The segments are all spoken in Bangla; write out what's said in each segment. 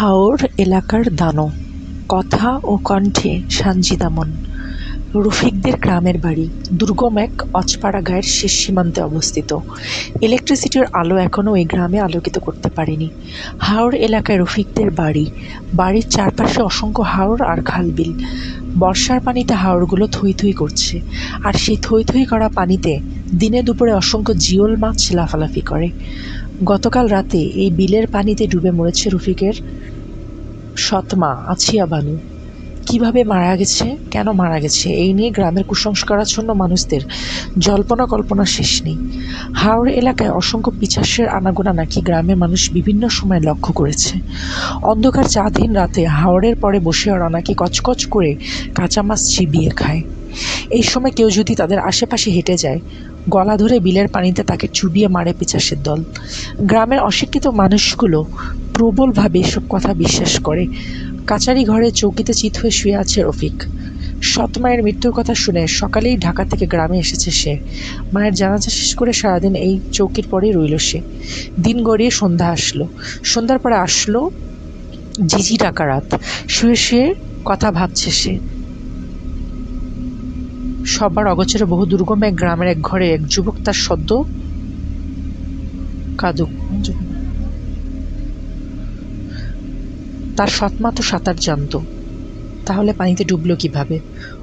হাওর এলাকার দানো কথা ও কণ্ঠে সানজিদামন। রফিকদের গ্রামের বাড়ি, দুর্গম এক অচপাড়া গায়ের শেষ সীমান্তে অবস্থিত। ইলেকট্রিসিটির আলো এখনও এই গ্রামে আলোকিত করতে পারেনি। হাওর এলাকায় রফিকদের বাড়ি। বাড়ির চারপাশে অসংখ্য হাওর আর খালবিল বর্ষার পানিতে হাওরগুলো থই থই করছে। আর সেই থই থই করা পানিতে দিনে দুপুরে অসংখ্য জিওল মাছ লাফালাফি করে। গতকাল রাতে এই বিলের পানিতে ডুবে মরেছে রফিকের সৎমা, আছিয়া বানু। কীভাবে মারা গেছে? কেন মারা গেছে? এই নিয়ে গ্রামের কুসংস্কারাচ্ছন্ন মানুষদের জল্পনা কল্পনা শেষ নেই। হাওড় এলাকায় অসংখ্য পিছাসের আনাগোনা নাকি গ্রামের মানুষ বিভিন্ন সময় লক্ষ্য করেছে। অন্ধকার চাঁদহীন রাতে হাওড়ের পরে বসে ওরা নাকি কচকচ করে কাঁচা মাছ চিবিয়ে খায়। এই সময় কেউ যদি তাদের আশেপাশে হেঁটে যায় গলা ধরে বিলের পানিতে তাকে চুবিয়ে মারে পিচাসের দল। গ্রামের অশিক্ষিত মানুষগুলো প্রবলভাবে এসব কথা বিশ্বাস করে। কাচারি ঘরে চৌকিতে চিত হয়ে শুয়ে আছে রফিক। সৎ মায়ের মৃত্যুর কথা শুনে সকালেই ঢাকা থেকে গ্রামে এসেছে সে। মায়ের জানাজা শেষ করে সারাদিন এই চৌকির পরেই রইল সে। দিন গড়িয়ে সন্ধ্যা আসলো। সন্ধ্যার পরে আসলো ঝিঝি টাকা রাত শুয়ে শুয়ে কথা ভাবছে সে। সবার অগোচরে বহু দুর্গম এক গ্রামের এক ঘরে এক যুবক তার সদ্য কাদুক তার সৎমা তো সাঁতার জানতো। তাহলে পানিতে ডুবলো কীভাবে?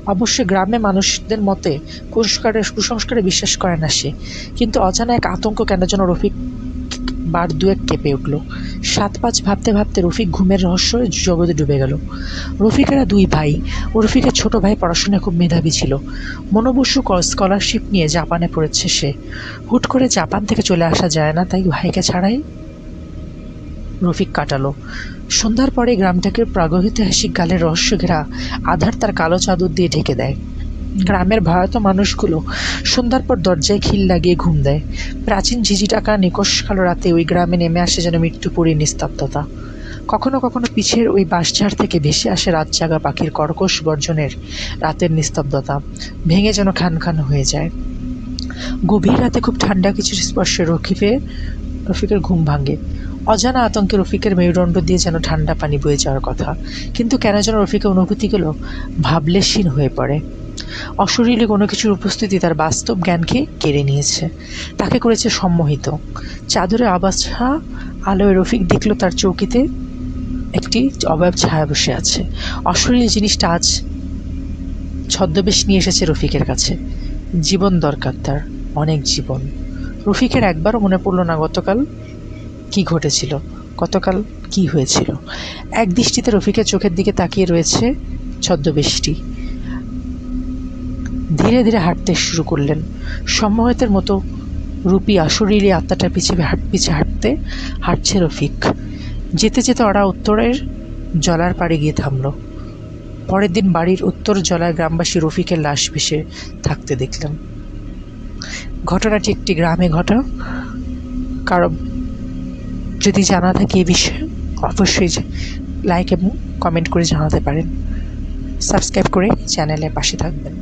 অবশ্যই গ্রামে মানুষদের মতে কুসংস্কারে কুসংস্কারে বিশ্বাস করে না সে। কিন্তু অজানা এক আতঙ্ক কেন যেন রফিক বার দুয়েক কেঁপে উঠল। সাত পাঁচ ভাবতে ভাবতে রফিক ঘুমের রহস্য জগতে ডুবে গেল। রফিকেরা দুই ভাই। রফিকের ছোট ভাই পড়াশোনায় খুব মেধাবী ছিল। মনোবসু স্কলারশিপ নিয়ে জাপানে পড়েছে সে। হুট করে জাপান থেকে চলে আসা যায় না, তাই ভাইকে ছাড়াই রফিক কাটালো। সন্ধ্যার পরে গ্রামটাকে প্রাগৈতিহাসিক গালের রহস্য ঘেরা আধার তার কালো চাদর দিয়ে ঢেকে দেয়। গ্রামের ভয়াত মানুষগুলো সন্ধ্যার পর দরজায় খিল লাগিয়ে ঘুম দেয়। প্রাচীন ঝিঝি টাকা নিকশ কালো রাতে ওই গ্রামে নেমে আসে যেন মৃত্যু মৃত্যুপুরী নিস্তব্ধতা। কখনো কখনো পিছের ওই বাঁশঝাড় থেকে ভেসে আসে রাত জাগা পাখির কর্কশ গর্জনের রাতের নিস্তব্ধতা। ভেঙে যেন খান খান হয়ে যায়। গভীর রাতে খুব ঠান্ডা কিছুর স্পর্শে রফিফে রফিকের ঘুম ভাঙে। অজানা আতঙ্কে রফিকের মেরুদণ্ড দিয়ে যেন ঠান্ডা পানি বয়ে যাওয়ার কথা। কিন্তু কেন যেন রফিকের অনুভূতিগুলো ভাবলেশীন হয়ে পড়ে। অশরীরে কোনো কিছুর উপস্থিতি তার বাস্তব জ্ঞানকে কেড়ে নিয়েছে। তাকে করেছে সম্মোহিত। চাদরে আবাছা আলোয় রফিক দেখল তার চৌকিতে একটি অবয়ব ছায়া বসে আছে। অশরীর জিনিসটা আজ ছদ্মবেশ নিয়ে এসেছে রফিকের কাছে। জীবন দরকার তার, অনেক জীবন। রফিকের একবারও মনে পড়ল না গতকাল কি ঘটেছিল, গতকাল কি হয়েছিল। এক দৃষ্টিতে রফিকের চোখের দিকে তাকিয়ে রয়েছে ছদ্মবেশটি। ধীরে ধীরে হাঁটতে শুরু করলেন। সম্মোহিতের মতো রূপী আসরিলি আত্মাটা পিছিয়ে হাট, পিছে হাঁটতে হাঁটছে রফিক। যেতে যেতে ওরা উত্তরের জলার পাড়ে গিয়ে থামল। পরের দিন বাড়ির উত্তর জলায় গ্রামবাসী রফিকের লাশ ভেসে থাকতে দেখলাম ঘটনাটি একটি গ্রামে ঘটা। কারও যদি জানা থাকে এ বিষয়ে অবশ্যই লাইক এবং কমেন্ট করে জানাতে পারেন। সাবস্ক্রাইব করে চ্যানেলের পাশে থাকবেন।